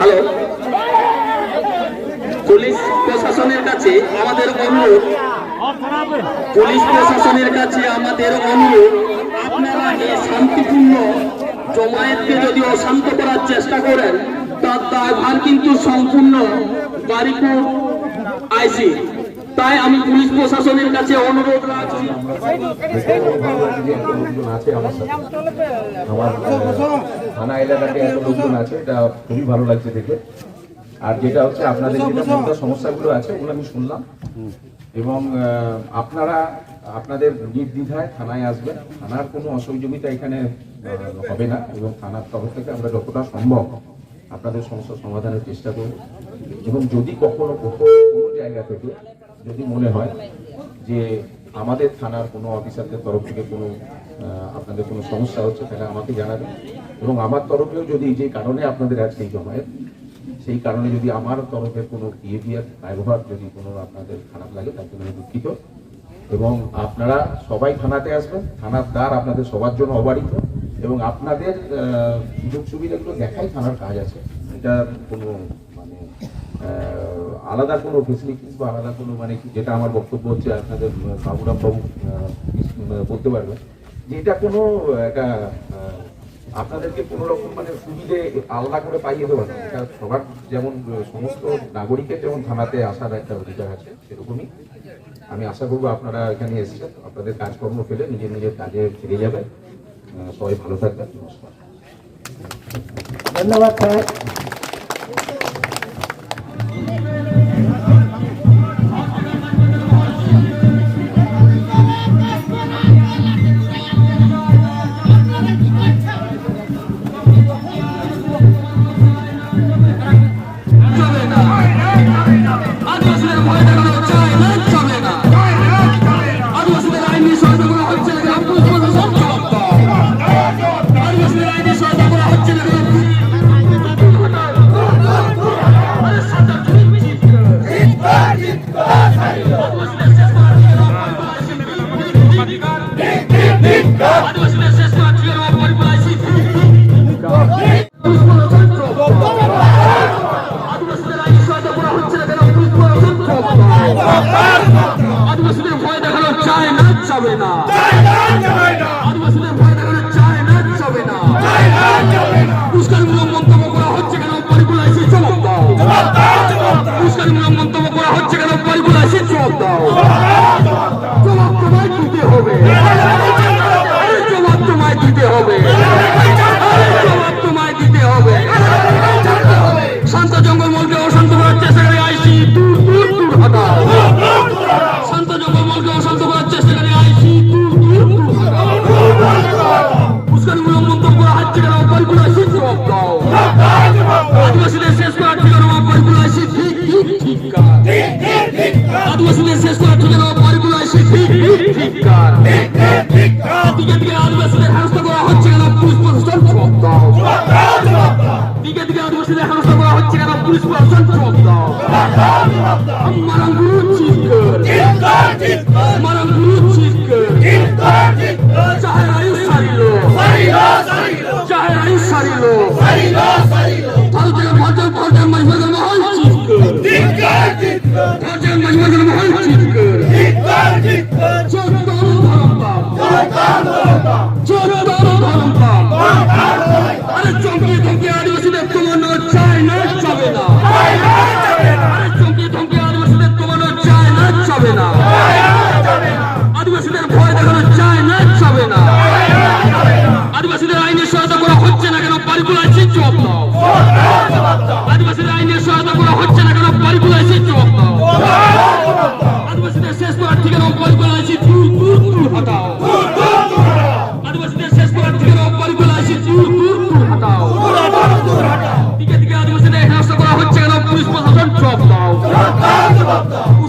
Hello police প্রশাসনের কাছে আমাদের অনুরোধ। পুলিশ প্রশাসনের কাছে আমাদের অনুরোধ, আপনারা এই শান্তিপূর্ণ জমায়েতকে যদি অশান্ত করার চেষ্টা করেন, তার দায়ভার কিন্তু সম্পূর্ণ বারিপুর আইসি। তাই আমি পুলিশ প্রশাসনের কাছে অনুরোধ রাখছি। থানা এলাকাতে লোকজন আছে, এটা খুবই ভালো লাগছে দেখে। আর যেটা হচ্ছে, আপনাদের যেটা সমস্যাগুলো আছে, ওগুলো আমি শুনলাম। এবং আপনারা, আপনাদের নির্দ্বিধায় থানায় আসবেন। থানার কোনো অসহযোগিতা এখানে হবে না। এবং থানার তরফ থেকে আমরা যতটা সম্ভব আপনাদের সমস্যা সমাধানের চেষ্টা করব। এবং যদি কখনো কোথাও কোনো জায়গা থেকে যদি মনে হয় যে আমাদের থানার কোনো অফিসারদের তরফ থেকে কোনো আপনাদের কোনো সমস্যা হচ্ছে, তাহলে আমাকে জানাবেন। এবং আমার তরফেও যদি যে কারণে আপনাদের আজকে এই জমায়েত, সেই কারণে যদি আমার তরফের কোনো বিহেভিয়ার ব্যবহার যদি কোনো আপনাদের খারাপ লাগে, তার জন্য দুঃখিত। এবং আপনারা সবাই থানাতে আসবেন, থানার দ্বার আপনাদের সবার জন্য অবারিত। এবং আপনাদের সুযোগ সুবিধাগুলো দেখাই থানার কাজ আছে। এটা কোনো মানে আলাদা কোনো ফেসিলিটিস বা আলাদা কোনো মানে কি যেটা আমার বক্তব্য হচ্ছে আপনাদের বাবুরাম বাবু বলতে পারবেন যে এটা কোনো একটা আপনাদেরকে কোনো রকম মানে সুবিধে আলাদা করে পাইয়ে দেবো না। এটা সবার যেমন সমস্ত নাগরিকের যেমন থানাতে আসার একটা অধিকার আছে, সেরকমই। আমি আশা করব আপনারা এখানে এসেছেন, আপনাদের কাজকর্ম ফেলে নিজের নিজের কাজে ফিরে যাবেন। সবাই ভালো থাকবেন, নমস্কার। ধন্যবাদ, স্যার। মন্তব্য করা হচ্ছে কেন পরিপুলা এসে জবাব দাও জবাব তোমায় দিতে হবে আদিবাসীদের শেষ করার ঠিকানা পরিপুলা এসে ঠিক ঠিক ঠিক আদিবাসীদের শেষ করার ঠিকানা পরিপুলা এসে ঠিক ঠিক ঠিক দিকে দিকে আদিবাসীদের হেনস্থা করা হচ্ছে কেন? পুলিশ প্রশাসন জবাব দাও দিকে দিকে আদিবাসীদের হেনস্থা করা হচ্ছে কেন? পুলিশ প্রশাসন জবাব দাও মারাঙ্গুরু চিৎকার। মারাঙ্গুরু চিৎকার। Baba.